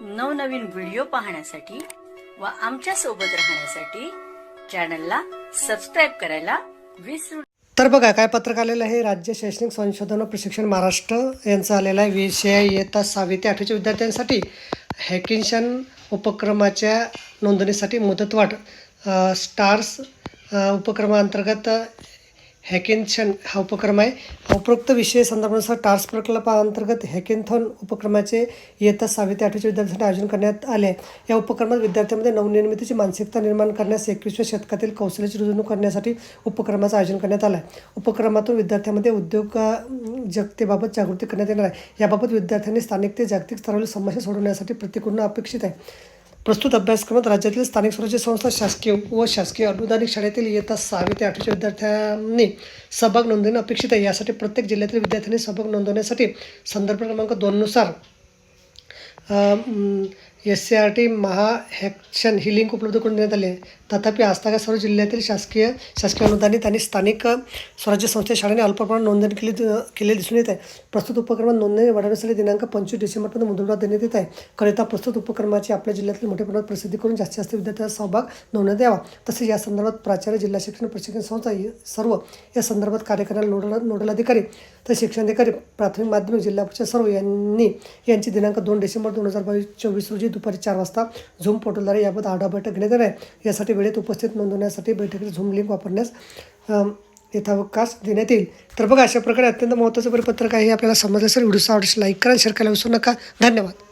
नवनवीन व्हिडिओ पाहण्यासाठी व आमच्यासोबत राहण्यासाठी चॅनलला सबस्क्राईब करायला विसरू तर बघा काय पत्रक आलेलं आहे? राज्य शैक्षणिक संशोधन व प्रशिक्षण महाराष्ट्र यांचं आलेलं आहे. विषय इयत्ता सहावी ते आठवीच्या विद्यार्थ्यांसाठी हॅकिन्शन उपक्रमाच्या नोंदणीसाठी मुदतवाढ स्टार्स उपक्रमाअंतर्गत हॅकेनशन हा उपक्रम आहे. उपरोक्त विषय संदर्भानुसार टार्स प्रकल्पाअंतर्गत हॅकेनथॉन उपक्रमाचे इयत्ता सहावी ते आठवीच्या विद्यार्थ्यांसाठी आयोजन करण्यात आले. आहे या उपक्रमात विद्यार्थ्यांमध्ये नवनिर्मितीची मानसिकता निर्माण करण्यास एकवीसव्या शतकातील कौशल्याची रुजवणूक करण्यासाठी उपक्रमाचं आयोजन करण्यात आलं आहे उपक्रमातून विद्यार्थ्यांमध्ये उद्योग जगतेबाबत जागृती करण्यात येणार आहे. याबाबत विद्यार्थ्यांनी स्थानिक ते जागतिक स्तरावरील समस्या सोडवण्यासाठी प्रतिकृर्ण अपेक्षित आहे. प्रस्तुत अभ्यासक्रमात राज्यातील स्थानिक स्वराज्य संस्था शासकीय व शासकीय अनुदानित शाळेतील इयत्ता सहावी ते आठवीच्या विद्यार्थ्यांनी सहभाग नोंदवणे अपेक्षित आहे. यासाठी प्रत्येक जिल्ह्यातील विद्यार्थ्यांनी सहभाग नोंदवण्यासाठी संदर्भ क्रमांक दोननुसार S C R T Maha हॅक्शन ही लिंक उपलब्ध करून देण्यात आली. आहे तथापि आजतागा सर्व जिल्ह्यातील शासकीय शासकीय अनुदानित आणि स्थानिक स्वराज्य संस्था शाळेने अल्प प्रमाणात नोंदणी केली केले दिसून येत आहे. प्रस्तुत उपक्रमात नोंदणी वाढवण्यासाठी दिनांक पंचवीस डिसेंबरपर्यंत मुदतवाढ देण्यात येत आहे. करिता प्रस्तुत उपक्रमाची आपल्या जिल्ह्यातील मोठ्या प्रमाणात प्रसिद्धी करून जास्तीत जास्त विद्यार्थ्यांचा सहभाग नोंदण्यात यावा. तसेच या संदर्भात प्राचार्य जिल्हा शिक्षण प्रशिक्षण संस्था सर्व या संदर्भात कार्य करणारे नोडल नोडल अधिकारी तर शिक्षणाधिकारी प्राथमिक माध्यमिक जिल्हा परिषद सर्व यांनी यांची दिनांक दोन डिसेंबर दोन हजार बावीस चोवीस रोजी दुपारी चार वाजता झूम पोर्टलद्वारे याबद्दल आढावा बैठक घेण्यात येणार आहे. यासाठी वेळेत उपस्थित नोंदवण्यासाठी बैठकीत झूम लिंक वापरण्यास यथावकाश देण्यात येईल. तर बघा अशा प्रकारे अत्यंत महत्त्वाचं परिपत्रक आहे हे आपल्याला समजलं असेल. व्हिडिओ आवडल्यास लाईक करा शेअर करायला विसरू नका. धन्यवाद.